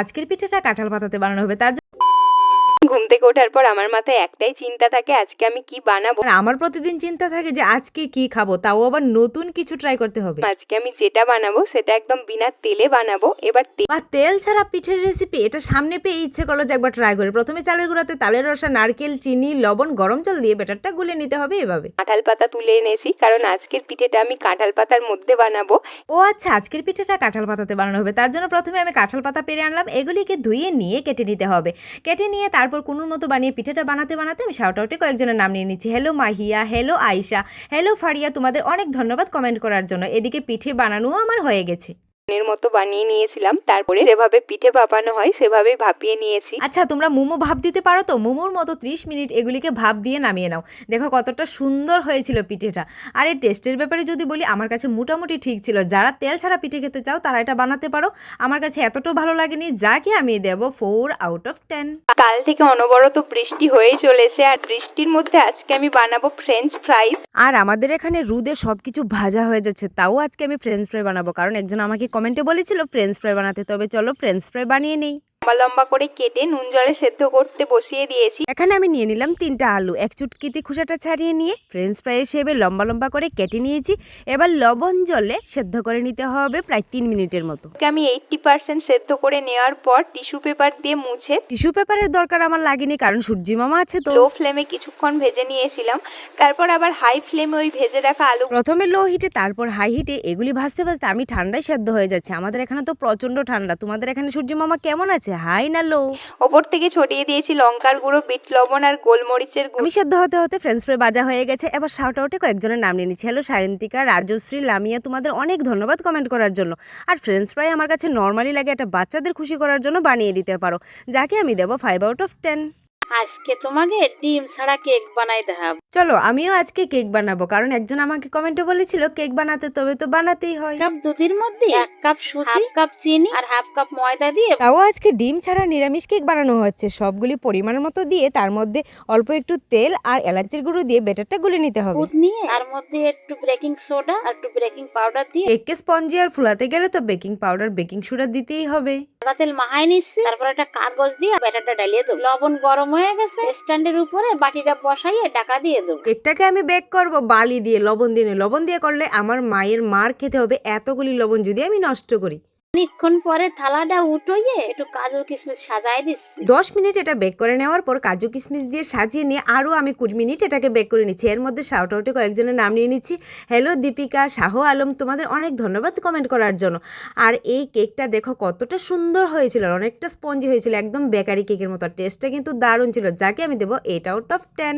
আজকের পিঠাটা কাঁঠাল পাতাতে বানানো হবে। তার ঘুম থেকে ওঠার পর আমার মাথায় একটাই চিন্তা থাকে আজকে আমি কি বানাবো? জন্য আমার প্রতিদিন চিন্তা থাকে যে আজকে কি খাব তাও আবার নতুন কিছু ট্রাই করতে হবে। আজকে আমি যেটা বানাবো সেটা একদম বিনা তেলে বানাবো এবার বা তেল ছাড়া পিঠের রেসিপি এটা সামনে পেয়ে ইচ্ছে করল যে একবার ট্রাই করি। প্রথমে চালের গুঁড়াতে তালের রসা নারকেল চিনি লবণ গরম জল দিয়ে বেটারটা গুলে নিতে হবে এভাবে। কাঁঠাল পাতা তুলে এনেছি কারণ আজকের পিঠেটা আমি কাঁঠাল পাতার মধ্যে বানাবো। ও আচ্ছা আজকের পিঠাটা কাঁঠাল পাতাতে বানানো হবে। তার জন্য প্রথমে আমি কাঁঠাল পাতা পেরে আনলাম এগুলিকে ধুয়ে নিয়ে কেটে নিতে হবে। কেটে নিয়ে তারপর কুনুর মতো বানিয়ে পিঠাটা বানাতে বানাতে আমি শাউট আউটে কয়েকজনের নাম নিয়ে নিচ্ছি। Hello Mahiya. Hello Ayesha. Hello Fariya. তোমাদের অনেক ধন্যবাদ কমেন্ট করার জন্য। এদিকে পিঠে বানানোও আমার হয়ে গেছে। এর মতো বানিয়ে নিয়েছিলাম। তারপরে যেভাবে পিঠে ভাপানো হয় সেভাবেই ভাপিয়ে নিয়েছি। আচ্ছা তোমরা মোমো ভাপ দিতে পারো তো? মোমোর মতো ত্রিশ মিনিট এগুলিকে ভাপ দিয়ে নামিয়ে নাও। দেখো কতটা সুন্দর হয়েছিল পিঠেটা। আর এই টেস্টের ব্যাপারে যদি বলি আমার কাছে মোটামুটি ঠিক ছিল। যারা তেল ছাড়া পিঠে খেতে চাও তারা এটা বানাতে পারো। আমার কাছে এতটাও ভালো লাগেনি। যাকে আমি দেবো ফোর আউট অফ টেন কাল থেকে অনবরত বৃষ্টি হয়েই চলেছে আর বৃষ্টির মধ্যে আজকে আমি বানাবো ফ্রেঞ্চ ফ্রাইস আর আমাদের এখানে রুদে সব কিছু ভাজা হয়ে যাচ্ছে, তাও আজকে আমি ফ্রেঞ্চ ফ্রাই বানাবো। কারণ একজন আমাকে কমেন্টে বলেছিল ফ্রেঞ্চ ফ্রাই বানাতে, তবে চলো ফ্রেঞ্চ ফ্রাই বানিয়ে নেই। লম্বা লম্বা করে কেটে নুন জলে সেদ্ধ করতে বসিয়ে দিয়েছি। এখানে আমি নিয়ে নিলাম তিনটা আলু এক চুটকিতে খোসাটা ছাড়িয়ে নিয়ে ফ্রেঞ্চ ফ্রাই হিসেবে লম্বা লম্বা করে কেটে নিয়েছি। এবার লবণ জলে সেদ্ধ করে নিতে হবে প্রায় তিন মিনিটের মতো। আমি এইটটি পার্সেন্ট সেদ্ধ করে নেওয়ার পর টিস্যু পেপার দিয়ে মুছে টিস্যু পেপারের দরকার আমার লাগেনি কারণ সূর্যি মামা আছে তো। লো ফ্লেমে কিছুক্ষণ ভেজে নিয়েছিলাম। তারপর আবার হাই ফ্লেমে ওই ভেজে রাখা আলু প্রথমে লো হিটে তারপর হাই হিটে এগুলি ভাজতে ভাজতে আমি ঠান্ডায় সেদ্ধ হয়ে যাচ্ছে। আমাদের এখানে তো প্রচণ্ড ঠান্ডা। তোমাদের এখানে সূর্যি মামা কেমন আছে? হাই না লো। ওপর থেকে ছড়িয়ে দিয়েছি লঙ্কার গুঁড়ো বিট লবণ আর গোলমরিচের গুঁড়ো। আমি সেদ্ধ হতে হতে ফ্রেঞ্চ ফ্রাই বাজা হয়ে গেছে। এবার শাউট আউটে কয়েকজনের নাম নিয়ে নিচ্ছি। হ্যালো সায়ন্তিকা রাজশ্রী লামিয়া তোমাদের অনেক ধন্যবাদ কমেন্ট করার জন্য। আর ফ্রেঞ্চ ফ্রাই আমার কাছে নর্মালি লাগে একটা বাচ্চাদের খুশি করার জন্য বানিয়ে দিতে পারো। যাকে আমি দেবো ফাইভ আউট অফ টেন আজকে তোমাকে ডিম ছাড়া কেক বানাই দেখাবো। চলো আমিও আজকে কেক বানাবো কারণ একজন আমাকে কমেন্টে বলেছিল কেক বানাতে তবে তো বানাতেই হয়। কাপ দুধের মধ্যে এক কাপ সুজি হাফ কাপ চিনি আর হাফ কাপ ময়দা দিয়ে তাও আজকে ডিম ছাড়া নিরামিষ কেক বানানো হচ্ছে। সবগুলি পরিমাণের মতো দিয়ে তার মধ্যে অল্প একটু তেল আর এলাচের গুঁড়ো দিয়ে বেটারটা গুলে নিতে হবে। দুধ নিয়ে তার মধ্যে একটু বেকিং সোডা আর একটু বেকিং পাউডার দিয়ে কেককে স্পঞ্জি আর ফুলাতে গেলে তো বেকিং পাউডার বেকিং সোডা দিতেই হবে। তেল মাহাই নিচ্ছি, তারপর একটা কাগজ দিয়ে ব্যাটারটা ডালিয়ে দেবো। লবণ গরম হয়ে গেছে, স্ট্যান্ডের উপরে বাটিটা বসাইয়ে ডাকা দিয়ে দেবো। কেকটাকে আমি বেক করব, বালি দিয়ে, লবণ দিয়ে লবণ দিয়ে করলে আমার মায়ের মার খেতে হবে এতগুলি লবণ যদি আমি নষ্ট করি। অনেকক্ষণ পরে থালাটা উঠোইয়ে একটু কাজু কিশমিশ সাজাই দিচ্ছি। দশ মিনিট এটা বেক করে নেওয়ার পর কাজু কিশমিশ দিয়ে সাজিয়ে নিয়ে আরও আমি কুড়ি মিনিট এটাকে বেক করে নিচ্ছি। এর মধ্যে শাউট আউটে কয়েকজনের নাম নিয়ে নিচ্ছি। হ্যালো দীপিকা শাহ আলম তোমাদের অনেক ধন্যবাদ কমেন্ট করার জন্য। আর এই কেকটা দেখো কতটা সুন্দর হয়েছিল, অনেকটা স্পঞ্জি হয়েছিল, একদম বেকারি কেকের মতো। টেস্টটা কিন্তু দারুণ ছিল, যাকে আমি দেবো এইট আউট অফ টেন